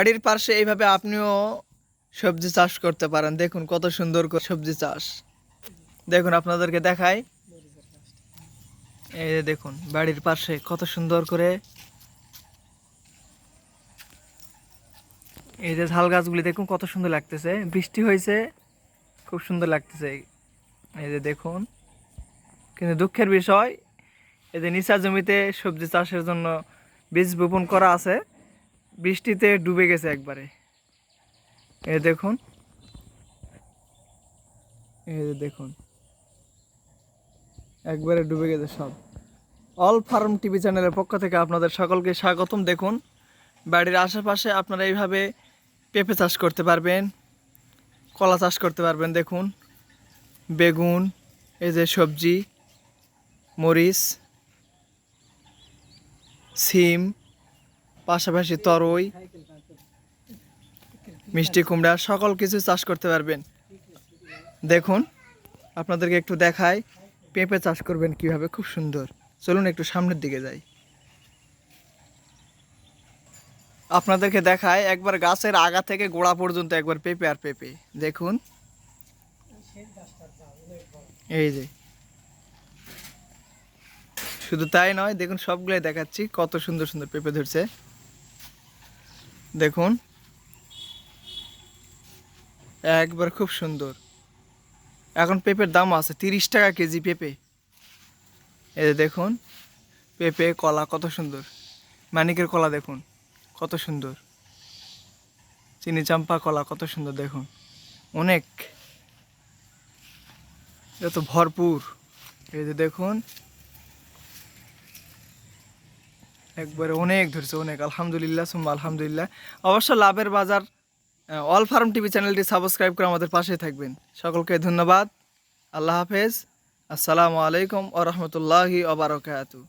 বাড়ির পাশে এইভাবে আপনিও সবজি চাষ করতে পারেন। দেখুন কত সুন্দর সবজি চাষ। দেখুন আপনাদেরকে দেখাই। এই দেখুন, বাড়ির পাশে কত সুন্দর করে এই যে ঝাল গাছগুলি দেখুন কত সুন্দর লাগতেছে। বৃষ্টি হয়েছে, খুব সুন্দর লাগতেছে। এই যে দেখুন, কিন্তু দুঃখের বিষয়, এই যে নিচা জমিতে সবজি চাষের জন্য বীজ বপন করা আছে। বৃষ্টিতে ডুবে গেছে একবারে। এ দেখুন। এ দেখুন। একবারে ডুবে গেছে সব। অল ফার্ম টিভি চ্যানেলের পক্ষ থেকে আপনাদের সকলকে স্বাগতম। দেখুন, বাড়ির আশেপাশে আপনারা এইভাবে পেঁপে চাষ করতে পারবেন, কলা চাষ করতে পারবেন। দেখুন, বেগুন, এই যে সবজি, মরিচ, সিম পাশাপাশি তরই, মিষ্টি কুমড়া, সকল কিছু চাষ করতে পারবেন। দেখুন, আপনাদেরকে একটু দেখাই, পেঁপে চাষ করবেন কীভাবে, খুব সুন্দর। চলুন একটু সামনের দিকে যাই। আপনাদেরকে দেখায় একবার গাছের আগা থেকে গোড়া পর্যন্ত একবার পেঁপে আর পেঁপে। দেখুন। এই যে। শুধু তাই নয়, দেখুন সবগুলাই দেখাচ্ছি, কত সুন্দর সুন্দর পেঁপে ধরছে। দেখুন। একবার খুব সুন্দর। এখন পেঁপের দাম আছে তিরিশ টাকা কেজি পেঁপে। এই দেখুন, পেঁপে, কলা কত সুন্দর। মানিকের কলা দেখুন, কত সুন্দর। চিনি চাম্পা কলা কত সুন্দর দেখুন। অনেক। এত ভরপুর। এই যে দেখুন একবারে অনেক ধরছে, অনেক। আলহামদুলিল্লাহ, সুম্মা, আলহামদুলিল্লাহ। অবশ্য লাভের বাজার অল ফার্ম টিভি চ্যানেলটি সাবস্ক্রাইব করে আমাদের পাশে থাকবেন। সকলকে ধন্যবাদ। আল্লাহ হাফেজ। আসসালামু আলাইকুম ও রহমতুল্লাহি ওবরাকাতু